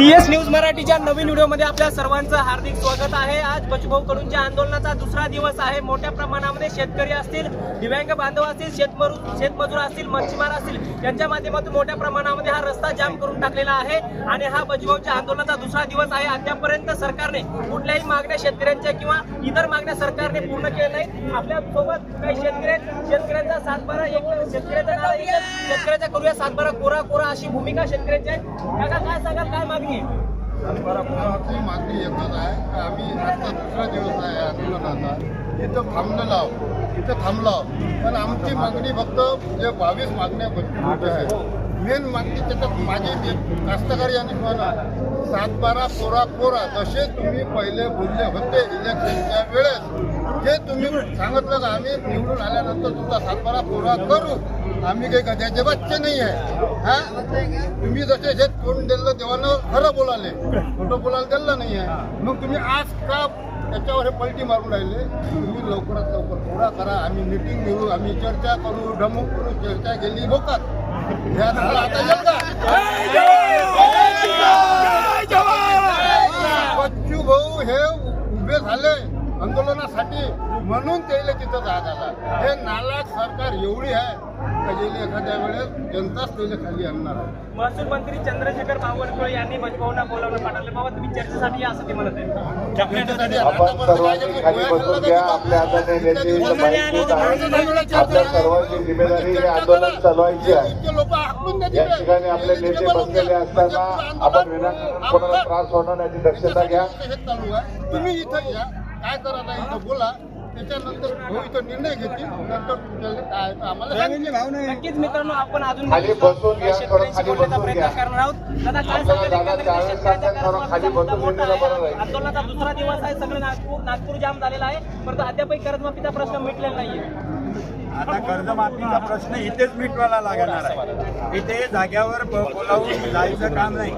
TS news मराठीच्या नवीन व्हिडिओमध्ये आपल्या सर्वांचं हार्दिक स्वागत आहे. आज बचभाऊ कडूंच्या आंदोलनाचा दुसरा दिवस आहे मोठ्या प्रमाणामध्ये शेतकरी असतील दिव्यांग बांधव असतील शेतमजूर शेतमजूर असतील मच्छीमार असतील यांच्या माध्यमातून मोठ्या प्रमाणामध्ये हा रस्ता जाम करून टाकलेला आहे आणि हा बचभाऊच्या आंदोलनाचा दुसरा दिवस आहे. अद्यापर्यंत सरकारने कुठल्याही मागण्या शेतकऱ्यांच्या किंवा इतर मागण्या सरकारने पूर्ण केल्या नाही आपल्यासोबत काही शेतकरी आहेत. शेतकऱ्यांचा सातबारा एक शेतकऱ्याचा शेतकऱ्याचा करूया सातबारा कोरा कोरा अशी भूमिका शेतकऱ्यांची आहे. काय सांगाल? काय मागणी आहे आमची मागणी एकच आहे की आम्ही आता दुसरा दिवस आहे आंदोलनाचा. इथं थांबलेलो आहोत इथं थांबलो आहोत पण आमची मागणी फक्त जे बावीस मागण्या होत्या आहेत. मेन मागणी त्याच्यात माझी जी कास्तकारी आणि सातबारा कोरा कोरा जसे तुम्ही पहिले बोलले होते इलेक्शनच्या वेळेस जे तुम्ही सांगितलं का आम्ही निवडून आल्यानंतर तुमचा सातबारा कोरा करू. आम्ही काही गद्याचे बच्चे नाही आहे. हा? तुम्ही जसे शेत करून दिलं देवानं खरं बोलाले. खोटं बोलायला दिलं नाही आहे. मग तुम्ही आज का त्याच्यावर हे पलटी मारून राहिले? तुम्ही लवकरात लवकर थोडा करा. आम्ही मिटिंग घेऊ आम्ही चर्चा करू ढमूक करू चर्चा केली हो बोकात ह्या झाला आता येईल का? बच्चू भाऊ हे उभे झाले आंदोलनासाठी. म्हणून त्याला तिथं जाग आला. हे नालायक सरकार एवढी आहे. गेली एखाद्या वेळेस जनताच त्याला खाली आणणार आहे. महसूल मंत्री चंद्रशेखर बावनकुळे यांनी पाठवलं. बाबा तुम्ही चर्चेसाठी या असं ते म्हणत आहे आपण सर्वांनी खाली? बसून घ्या. आपल्या हाताने नेते माहीत आहे. आपल्या सर्वांची जिम्मेदारी हे आंदोलन चालवायची आहे. इतके लोक हाकलून देतील. या ठिकाणी आपले नेते बसलेले. असताना आपण आंदोलन विना कोणाला त्रास होणार याची दक्षता घ्या. आहे. तुम्ही इथं या. काय करायला इथं बोला. त्याच्यानंतर भाऊ इथं निर्णय घेतील. नंतर तुमच्याकडे काय आहे तर आम्हाला सांगितलं नक्कीच मित्रांनो आपण अजून शेतकऱ्यांशी बोलण्याचा प्रयत्न. करणार आहोत. दादा काय. आंदोलनाचा दुसरा दिवस आहे. सगळं नागपूर नागपूर जाम झालेला आहे. परंतु अद्यापही कर्जमाफीचा प्रश्न मिटलेला नाहीये. आता कर्जमाफीचा प्रश्न इथेच मिटवायला लागणार आहे. इथे जाग्यावर ब- बोलावून जायचं काम नाही.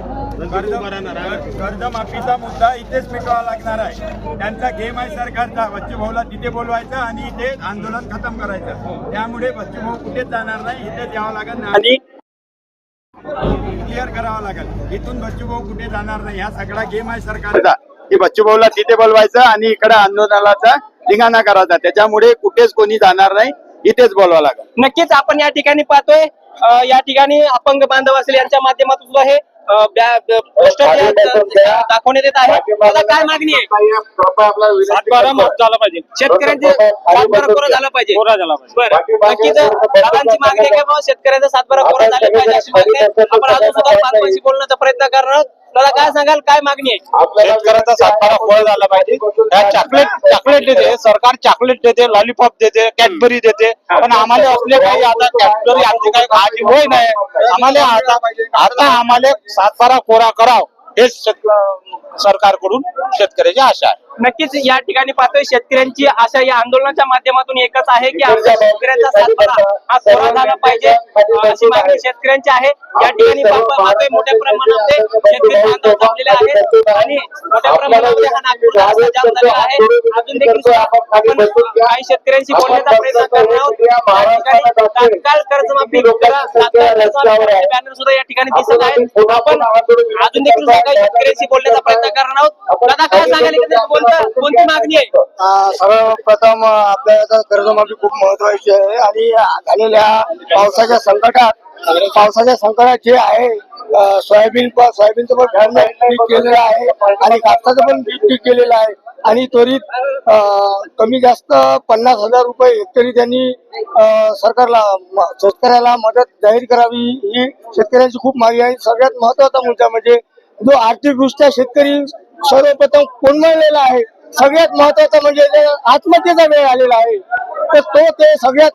कर्जमाफीचा मुद्दा इथेच मिटवावा लागणार आहे. त्यांचा गेम आहे सरकारचा. बच्चू भाऊला तिथे बोलवायचं आणि इथे आंदोलन खतम करायचं. त्यामुळे बच्चू भाऊ कुठेच जाणार नाही इथेच यावं लागेल आणि क्लिअर करावं लागेल. इथून बच्चू भाऊ कुठे जाणार नाही हा सगळा गेम आहे सरकारचा. की बच्चू भाऊला तिथे बोलवायचं आणि इकडे आंदोलनाचा धिंगाणा करायचा. त्याच्यामुळे कुठेच कोणी जाणार नाही इथेच बोलवावं लागेल. नक्कीच आपण या ठिकाणी पाहतोय. या ठिकाणी अपंग बांधव असेल यांच्या माध्यमातून सुद्धा हे पोस्टर दाखवण्यात येत आहे. आता काय मागणी आहे? सातबारा झाला पाहिजे. शेतकऱ्यांचे सातबारा कोरा झाला पाहिजे. कोरा झाला पाहिजे. बरं. नक्कीच दादांची मागणी आहे की बाबा शेतकऱ्यांचा सातबारा कोरा झाला पाहिजे. अशी मागणी आहे. आपण अजून सुद्धा पाचपाशी बोलण्याचा प्रयत्न करणार आहोत. दादा काय सांगाल काय मागणी आहे? शेतकऱ्याचा सातबारा खोळ झाला पाहिजे. त्या चॉकलेट चॉकलेट देते. सरकार चॉकलेट देते लॉलीपॉप देते कॅडबरी देते. पण आम्हाला असले काही आता कॅडबरी आमची काही खायची होय नाही. आम्हाला आता आता आम्हाला सातबारा कोरा कराव हेच शेत- सरकारकडून शेतकऱ्याची आशा आहे. नक्कीच या ठिकाणी पाहतोय शेतकऱ्यांची आशा या आंदोलनाच्या माध्यमातून एकच आहे की आमच्या शेतकऱ्यांचा सातबारा हा कोरा झाला पाहिजे. अशी मागणी शेतकऱ्यांची आहे. या ठिकाणी पाहतो- पाहतोय मोठ्या प्रमाणामध्ये शेतकरी बांधव जमलेले आहेत. आणि मोठ्या प्रमाणामध्ये हा नागपूरचा रस्ता जाम झालेला आहे. अजून देखील आपण काही शेतकऱ्यांशी बोलण्याचा प्रयत्न करणार आहोत. या ठिकाणी तात्काळ कर्जमाफी बॅनर सुद्धा या ठिकाणी दिसत आहेत. आपण अजून देखील काही शेतकऱ्यांशी बोलण्याचा प्रयत्न करणार आहोत. दादा काय एकंदरीत? कोणतं मागणी आहे? सर्वप्रथम आपल्याला कर्जमाफी खूप महत्वाची आहे आणि झालेल्या पावसाच्या संकटात पावसाच्या संकटात जे आहे अं, सोयाबीन सोयाबीनचं पण पीक केलेलं आहे आणि कापसाचं पण पीक पीक केलेलं आहे. आणि त्वरित अं, कमी जास्त पन्नास हजार रुपये हेक्टरी त्यांनी अं, सरकारला म- शेतकऱ्याला मदत जाहीर करावी ही शेतकऱ्यांची खूप मागणी आहे. सगळ्यात महत्त्वाचा मुद्दा म्हणजे जो आर्थिकदृष्ट्या शेतकरी सर्वप्रथम कोंडलेला आहे. सगळ्यात महत्त्वाचा म्हणजे आत्महत्येचा वेळ आलेला आहे तर तो ते सगळ्यात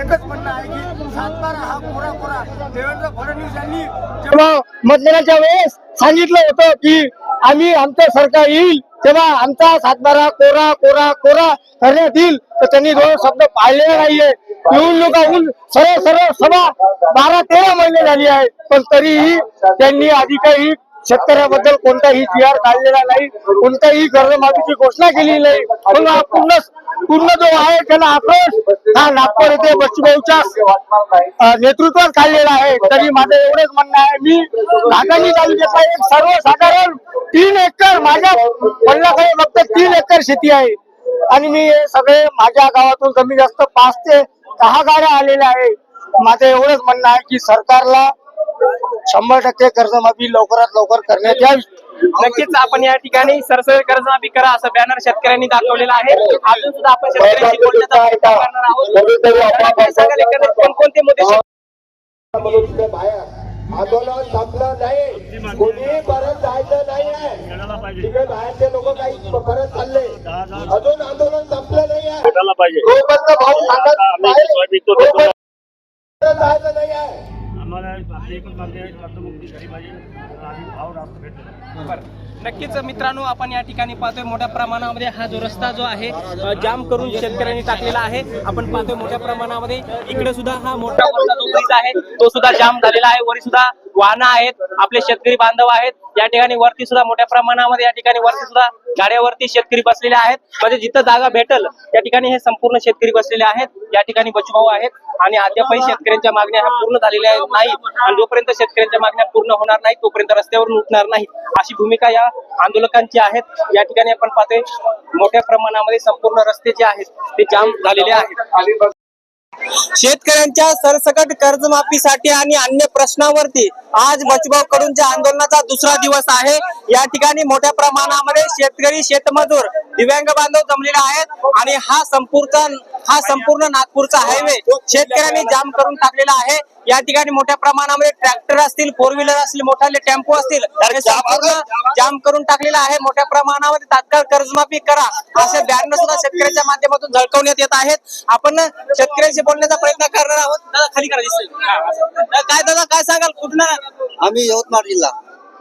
एकच म्हणणं आहे की सातबारा हा कोरा कोरा. देवेंद्र फडणवीस यांनी जेव्हा मतदानाच्या वेळेस सांगितलं होतं की आम्ही आमचं सरकार येईल तेव्हा आमचा सातबारा कोरा कोरा कोरा करण्यात येईल तर त्यांनी दोन शब्द पाळलेले नाहीये. निवडणुका होऊन सरळ सरळ सभा बारा तेरा महिने झाली आहे पण तरीही त्यांनी आधी काही शेतकऱ्याबद्दल कोणताही जी आर काढलेला नाही कोणत्याही कर्जमाफीची घोषणा केली नाही. म्हणून हा पूर्ण पूर्ण जो आहे त्याला आक्रोश. हा नागपूर येथे बच्चूभाऊच्या नेतृत्वात काढलेला आहे. तरी माझं एवढंच म्हणणं आहे. मी नागानी तालुक्यातला एक सर्वसाधारण तीन एकर माझ्या वडिलाकडे फक्त तीन एकर शेती आहे. आणि मी हे सगळे माझ्या गावातून कमी जास्त पाच ते दहा गाड्या आलेल्या आहे माझं एवढंच म्हणणं आहे की सरकारला शंभर टक्के कर्जमाफी लवकरात लवकर करण्यात यावी. नक्कीच आपण या ठिकाणी सरसर कर्जमाफी करा असं बॅनर शेतकऱ्यांनी दाखवलेला आहे. अजून सुद्धा आपण शेतकऱ्यांशी बोलण्याचा प्रयत्न करणार आहोत. काय सांगाल एकंदरीत कोणकोणते मुद्दे आंदोलन संपलं नाही. कोणीही परत जायचं नाही आहे. तिकडे बाहेरचे लोक काही परत चालले. अजून आंदोलन संपलं नाही आहे. जोपर्यंत भाऊ सांगत नक्कीच मित्रांनो आपण या ठिकाणी पाहतोय मोठ्या प्रमाणामध्ये हा जो रस्ता जो आहे जाम करून शेतकऱ्यांनी टाकलेला आहे. आपण पाहतोय मोठ्या प्रमाणामध्ये इकडे सुद्धा हा मोठा जो ब्रिज आहे तो सुद्धा जाम झालेला आहे. वरी सुद्धा वाहनं आहेत आपले शेतकरी बांधव आहेत. या ठिकाणी वरती सुद्धा मोठ्या प्रमाणामध्ये या ठिकाणी वरती सुद्धा गाड्यावरती शेतकरी बसलेले आहेत. म्हणजे जिथं जागा भेटल त्या ठिकाणी हे संपूर्ण शेतकरी बसलेले आहेत. या ठिकाणी बचूभाऊ आहेत. आणि अद्यापही शेतकऱ्यांच्या मागण्या ह्या पूर्ण झालेल्या नाही नाहीत. आणि जोपर्यंत शेतकऱ्यांच्या मागण्या पूर्ण होणार नाही तोपर्यंत रस्त्यावरून उठणार नाही. अशी भूमिका या आंदोलकांची आहेत. या ठिकाणी आपण पाहतोय मोठ्या प्रमाणामध्ये संपूर्ण रस्ते जे आहेत ते जाम झालेले आहेत. शेतकऱ्यांच्या सरसकट कर्जमाफीसाठी आणि अन्य प्रश्नावरती आज बचगाव कडूनच्या आंदोलनाचा दुसरा दिवस आहे या ठिकाणी मोठ्या प्रमाणामध्ये शेतकरी शेतमजूर दिव्यांग बांधव जमलेले आहेत आणि हा संपूर्ण हा संपूर्ण नागपूरचा हायवे शेतकऱ्यांनी जाम करून टाकलेला आहे. या ठिकाणी मोठ्या प्रमाणामध्ये ट्रॅक्टर असतील फोर व्हीलर असतील मोठाले टेम्पो असतील संपूर्ण जाम. करून टाकलेला आहे. मोठ्या प्रमाणामध्ये तात्काळ कर्जमाफी करा. असे बॅनर सुद्धा शेतकऱ्यांच्या माध्यमातून झळकवण्यात येत आहेत. आपण शेतकऱ्यांशी बोलण्याचा प्रयत्न करणार आहोत. दादा खाली करा. काय दादा काय सांगाल? कुठून? आलात? आम्ही यवतमाळ जिल्हा.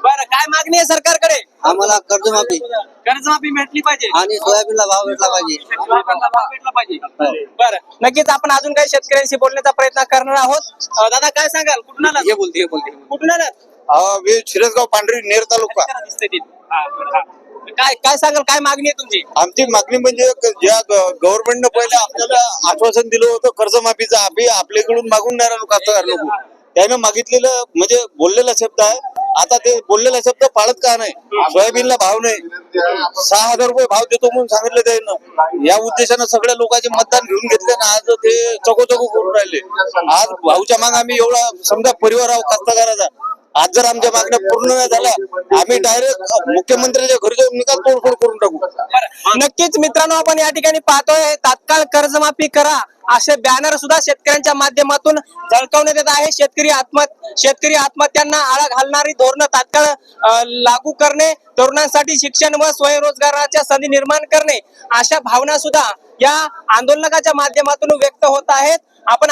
बरं काय मागणी आहे सरकारकडे? आम्हाला कर्जमाफी. कर्जमाफी भेटली पाहिजे. आणि सोयाबीनला भाव भेटला पाहिजे. शेतकऱ्यांना भाव भेटला पाहिजे. बरं नक्कीच आपण अजून काही शेतकऱ्यांशी बोलण्याचा प्रयत्न करणार आहोत. अं, दादा काय सांगाल? कुठून आलात? हे बोलते हे बोलते. कुठून आलात? मी शिरसगाव पांढरी नेर तालुका. जरा दिसतंय तिथे. हा, बरं, हा. काय काय सांगाल? काय मागणी आहे तुमची? आमची मागणी म्हणजे क- ज्या गव्हर्नमेंटनं पहिले आपल्याला आश्वासन दिलं होतं कर्जमाफीचं आम्ही आपल्याकडून मागून नाही राहिलो कास्तकार लोक. त्यानं मागितलेलं म्हणजे बोललेला शब्द आहे आता ते बोललेला शब्द पाळत का नाही? सोयाबीनला भाव नाही. सहा हजार रुपये भाव देतो म्हणून सांगितलं त्यानं. या उद्देशानं सगळ्या लोकांचे मतदान घेऊन घेतले ना आज ते चकोचको करून राहिले. आज भाऊच्या माग आम्ही एवढा समजा परिवार आहोत कास्तकाराचा आज जर आमच्या मागण्या पूर्ण नाही झाल्या आम्ही डायरेक्ट मुख्यमंत्र्यांच्या घरी जाऊन निकाल तोडफोड करून टाकू. नक्कीच मित्रांनो आपण या ठिकाणी पाहतोय तात्काळ कर्जमाफी करा असे बॅनर सुद्धा शेतकऱ्यांच्या माध्यमातून झळकावण्यात येत आहे. शेतकरी आत्महत्या शेतकरी आत्महत्यांना आळा घालणारी धोरणं तात्काळ लागू करणे तरुणांसाठी शिक्षण व स्वयंरोजगाराच्या संधी निर्माण करणे अशा भावना सुद्धा या आंदोलनाच्या माध्यमातून व्यक्त होत आहेत. आपण